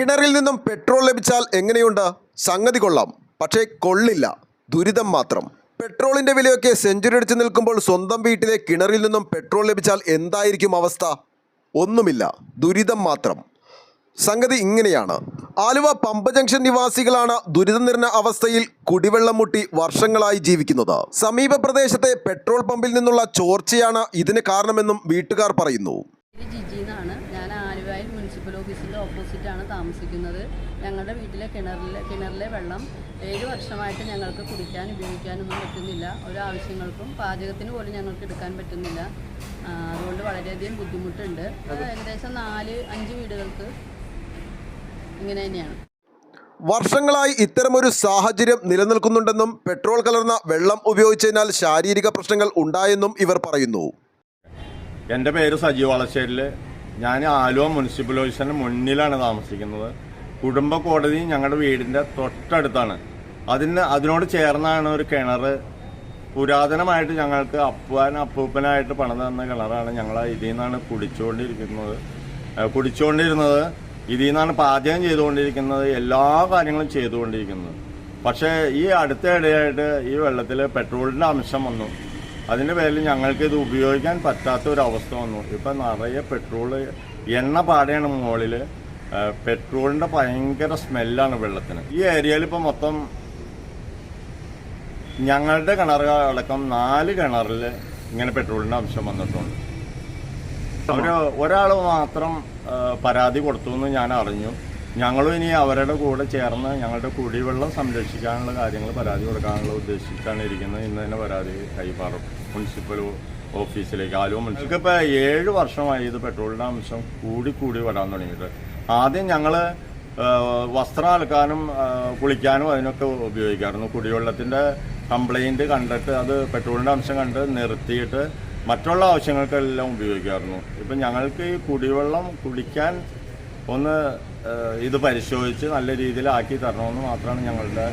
കിണറിൽ നിന്നും പെട്രോൾ ലഭിച്ചാൽ എങ്ങനെയുണ്ട്? സംഗതി കൊള്ളാം. പക്ഷേ കൊള്ളില്ല. ദുരിതം മാത്രം. പെട്രോളിന്റെ വിലയൊക്കെ സെഞ്ചുറി അടിച്ചു നിൽക്കുമ്പോൾ സ്വന്തം വീട്ടിലെ കിണറിൽ നിന്നും പെട്രോൾ ലഭിച്ചാൽ എന്തായിരിക്കും അവസ്ഥ? ഒന്നുമില്ല. ദുരിതം മാത്രം. സംഗതി ഇങ്ങനെയാണ്. ആലുവ പമ്പ ജംഗ്ഷൻ നിവാസികളാണ് ദുരിതം നിറഞ്ഞ അവസ്ഥയിൽ കുടിവെള്ളം മുട്ടി വർഷങ്ങളായി ജീവിക്കുന്നത്. സമീപ പ്രദേശത്തെ പെട്രോൾ പമ്പിൽ നിന്നുള്ള ചോർച്ചയാണ് ഇതിന് കാരണമെന്നും വീട്ടുകാർ പറയുന്നു പേര് ജിജി എന്നാണ് ഞാൻ ആലുവയിൽ മുനിസിപ്പൽ ഓഫീസിന്റെ ഓപ്പോസിറ്റാണ് താമസിക്കുന്നത്. ഞങ്ങളുടെ വീട്ടിലെ കിണറിലെ കിണറിലെ വെള്ളം ഏഴ് വർഷമായിട്ട് ഞങ്ങൾക്ക് കുടിക്കാൻ ഉപയോഗിക്കാനൊന്നും പറ്റുന്നില്ല. ഒരാവശ്യങ്ങൾക്കും പാചകത്തിന് പോലും ഞങ്ങൾക്ക് എടുക്കാൻ പറ്റുന്നില്ല. അതുകൊണ്ട് വളരെയധികം ബുദ്ധിമുട്ടുണ്ട്. ഏകദേശം നാല് അഞ്ച് വീടുകൾക്ക് ഇങ്ങനെ തന്നെയാണ്. വർഷങ്ങളായി ഇത്തരമൊരു സാഹചര്യം നിലനിൽക്കുന്നുണ്ടെന്നും പെട്രോൾ കലർന്ന വെള്ളം ഉപയോഗിച്ചതിനാൽ ശാരീരിക പ്രശ്നങ്ങൾ ഉണ്ടായെന്നും ഇവർ പറയുന്നു. എന്റെ പേര് സജീവ് വളശ്ശേരിൽ ഞാൻ ആലുവ മുനിസിപ്പൽ ഓഫീസിന്റെ മുന്നിലാണ് താമസിക്കുന്നത്. കുടുംബ കോടതി ഞങ്ങളുടെ വീടിന്റെ തൊട്ടടുത്താണ്. അതിന് അതിനോട് ചേർന്നാണ് ഒരു കിണർ പുരാതനമായിട്ട് ഞങ്ങൾക്ക് അപ്പുവാൻ അപ്പൂപ്പനായിട്ട് പണിത് തന്ന കിണറാണ് ഞങ്ങൾ ഇതിൽ നിന്നാണ് കുടിച്ചുകൊണ്ടിരിക്കുന്നത് കുടിച്ചുകൊണ്ടിരുന്നത്. ഇതിൽ നിന്നാണ് പാചകം ചെയ്തുകൊണ്ടിരിക്കുന്നത്. എല്ലാ കാര്യങ്ങളും ചെയ്തുകൊണ്ടിരിക്കുന്നത് പക്ഷേ ഈ അടുത്തിടെയായിട്ട് ഈ വെള്ളത്തിൽ പെട്രോളിന്റെ അംശം വന്നു. അതിന്റെ പേരിൽ ഞങ്ങൾക്ക് ഇത് ഉപയോഗിക്കാൻ പറ്റാത്ത ഒരു അവസ്ഥ വന്നു. ഇപ്പം നിറയെ പെട്രോൾ എണ്ണ പാടയാണ് മുകളിൽ പെട്രോളിന്റെ ഭയങ്കര സ്മെല്ലാണ് വെള്ളത്തിന്. ഈ ഏരിയയിൽ ഇപ്പം മൊത്തം ഞങ്ങളുടെ കിണറുകളടക്കം നാല് കിണറിൽ ഇങ്ങനെ പെട്രോളിന്റെ അംശം വന്നിട്ടുണ്ട്. ഒരാൾ മാത്രം പരാതി കൊടുത്തു എന്ന് ഞാൻ അറിഞ്ഞു. ഞങ്ങളും ഇനി അവരുടെ കൂടെ ചേർന്ന് ഞങ്ങളുടെ കുടിവെള്ളം സംരക്ഷിക്കാനുള്ള കാര്യങ്ങൾ പരാതി കൊടുക്കാനുള്ള ഉദ്ദേശിച്ചാണ് ഇരിക്കുന്നത്. ഇന്ന് തന്നെ പരാതി കൈമാറും മുനിസിപ്പൽ ഓഫീസിലേക്ക് ആലുവ മുനിസിപ്പൽ. ഇപ്പോൾ ഏഴ് വർഷമായി ഇത് പെട്രോളിന്റെ അംശം കൂടി കൂടി വരാൻ തുടങ്ങിയിട്ട്. ആദ്യം ഞങ്ങൾ വസ്ത്രം അലക്കാനും കുളിക്കാനും അതിനൊക്കെ ഉപയോഗിക്കാറുണ്ട്. കുടിവെള്ളത്തിന്റെ കംപ്ലൈന്റ് കണ്ടിട്ട് അത് പെട്രോളിന്റെ അംശം കണ്ട് നിർത്തിയിട്ട് മറ്റുള്ള ആവശ്യങ്ങൾക്കെല്ലാം ഉപയോഗിക്കാറുണ്ട്. ഇപ്പം ഞങ്ങൾക്ക് ഈ കുടിവെള്ളം കുടിക്കാൻ ഒന്ന് ഇത് പരിശോധിച്ച് നല്ല രീതിയിലാക്കി തരണമെന്ന് മാത്രമാണ് ഞങ്ങളുടെ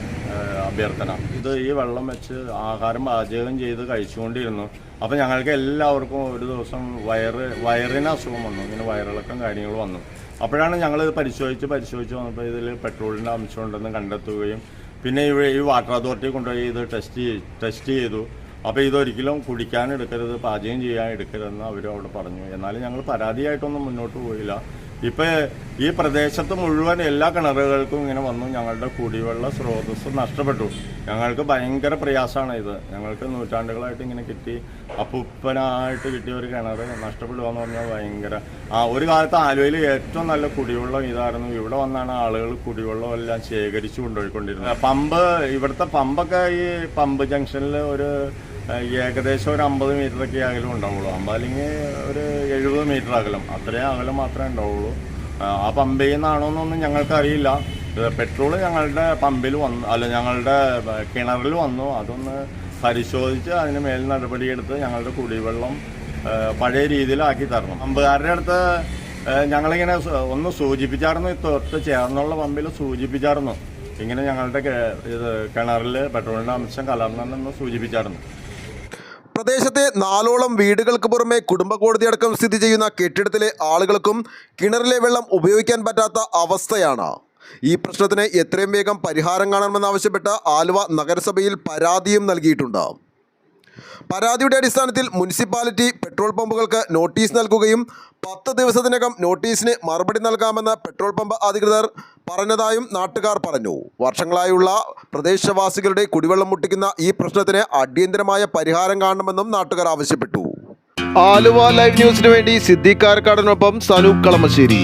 അഭ്യർത്ഥന. ഇത് ഈ വെള്ളം വെച്ച് ആഹാരം പാചകം ചെയ്ത് കഴിച്ചുകൊണ്ടിരുന്നു. അപ്പം ഞങ്ങൾക്ക് എല്ലാവർക്കും ഒരു ദിവസം വയറ് വയറിന് അസുഖം വന്നു. ഇങ്ങനെ വയറിളക്കം കാര്യങ്ങൾ വന്നു. അപ്പോഴാണ് ഞങ്ങൾ ഇത് പരിശോധിച്ച് പരിശോധിച്ച് വന്നപ്പോൾ ഇതിൽ പെട്രോളിന്റെ അംശം ഉണ്ടെന്ന് കണ്ടെത്തുകയും പിന്നെ ഈ ഈ വാട്ടർ അതോറിറ്റി കൊണ്ടുപോയി ഇത് ടെസ്റ്റ് ടെസ്റ്റ് ചെയ്തു. അപ്പോൾ ഇതൊരിക്കലും കുടിക്കാൻ എടുക്കരുത് പാചകം ചെയ്യാൻ എടുക്കരുതെന്ന് അവർ അവിടെ പറഞ്ഞു. എന്നാലും ഞങ്ങൾ പരാതിയായിട്ടൊന്നും മുന്നോട്ട് പോയില്ല. ഇപ്പം ഈ പ്രദേശത്ത് മുഴുവൻ എല്ലാ കിണറുകൾക്കും ഇങ്ങനെ വന്നു. ഞങ്ങളുടെ കുടിവെള്ള സ്രോതസ് നഷ്ടപ്പെട്ടു. ഞങ്ങൾക്ക് ഭയങ്കര പ്രയാസമാണ് ഇത്. ഞങ്ങൾക്ക് നൂറ്റാണ്ടുകളായിട്ട് ഇങ്ങനെ കിട്ടി. അപ്പുപ്പനായിട്ട് കിട്ടിയ ഒരു കിണർ നഷ്ടപ്പെടുക എന്ന് പറഞ്ഞാൽ ഭയങ്കര ആ ഒരു കാലത്ത് ആലുവയിൽ ഏറ്റവും നല്ല കുടിവെള്ളം ഇതായിരുന്നു. ഇവിടെ വന്നാണ് ആളുകൾ കുടിവെള്ളം എല്ലാം ശേഖരിച്ചു കൊണ്ടുപോയിക്കൊണ്ടിരുന്നത്. പമ്പ് ഇവിടുത്തെ പമ്പൊക്കെ ഈ പമ്പ് ജംഗ്ഷനിൽ ഒരു ഏകദേശം ഒരു അമ്പത് മീറ്ററൊക്കെ അകലം ഉണ്ടാവുള്ളൂ. അമ്പത് അല്ലെങ്കിൽ ഒരു എഴുപത് മീറ്റർ അകലം. അത്രയും അകലം മാത്രമേ ഉണ്ടാവുള്ളൂ. ആ, പമ്പ് ചെയ്യുന്നതാണോ എന്നൊന്നും ഞങ്ങൾക്കറിയില്ല. പെട്രോൾ ഞങ്ങളുടെ പമ്പിൽ വന്നു അല്ല ഞങ്ങളുടെ കിണറിൽ വന്നു. അതൊന്ന് പരിശോധിച്ച് അതിന് മേൽ നടപടിയെടുത്ത് ഞങ്ങളുടെ കുടിവെള്ളം പഴയ രീതിയിലാക്കി തരണം. പമ്പുകാരുടെ അടുത്ത് ഞങ്ങളിങ്ങനെ ഒന്ന് സൂചിപ്പിച്ചായിരുന്നു. തൊട്ട് ചേർന്നുള്ള പമ്പിൽ സൂചിപ്പിച്ചായിരുന്നു. ഇങ്ങനെ ഞങ്ങളുടെ ഇത് കിണറിൽ പെട്രോളിന്റെ അംശം കലർന്നെന്ന് സൂചിപ്പിച്ചായിരുന്നു. പ്രദേശത്തെ നാലോളം വീടുകൾക്ക് പുറമെ കുടുംബ കോടതി അടക്കം സ്ഥിതി ചെയ്യുന്ന കെട്ടിടത്തിലെ ആളുകൾക്കും കിണറിലെ വെള്ളം ഉപയോഗിക്കാൻ പറ്റാത്ത അവസ്ഥയാണ്. ഈ പ്രശ്നത്തിന് എത്രയും വേഗം പരിഹാരം കാണണമെന്നാവശ്യപ്പെട്ട് ആലുവ നഗരസഭയിൽ പരാതിയും നൽകിയിട്ടുണ്ട്. പരാതിയുടെ അടിസ്ഥാനത്തിൽ മുനിസിപ്പാലിറ്റി പെട്രോൾ പമ്പുകൾക്ക് നോട്ടീസ് നൽകുകയും പത്ത് ദിവസത്തിനകം നോട്ടീസിന് മറുപടി നൽകാമെന്ന് പെട്രോൾ പമ്പ് അധികൃതർ പറഞ്ഞതായും നാട്ടുകാർ പറഞ്ഞു. വർഷങ്ങളായുള്ള പ്രദേശവാസികളുടെ കുടിവെള്ളം മുട്ടിക്കുന്ന ഈ പ്രശ്നത്തിന് അടിയന്തരമായ പരിഹാരം കാണണമെന്നും നാട്ടുകാർ ആവശ്യപ്പെട്ടു. ആലുവ ലൈവ് ന്യൂസിനു വേണ്ടി സിദ്ദീഖ് സനൂപ് കളമശ്ശേരി.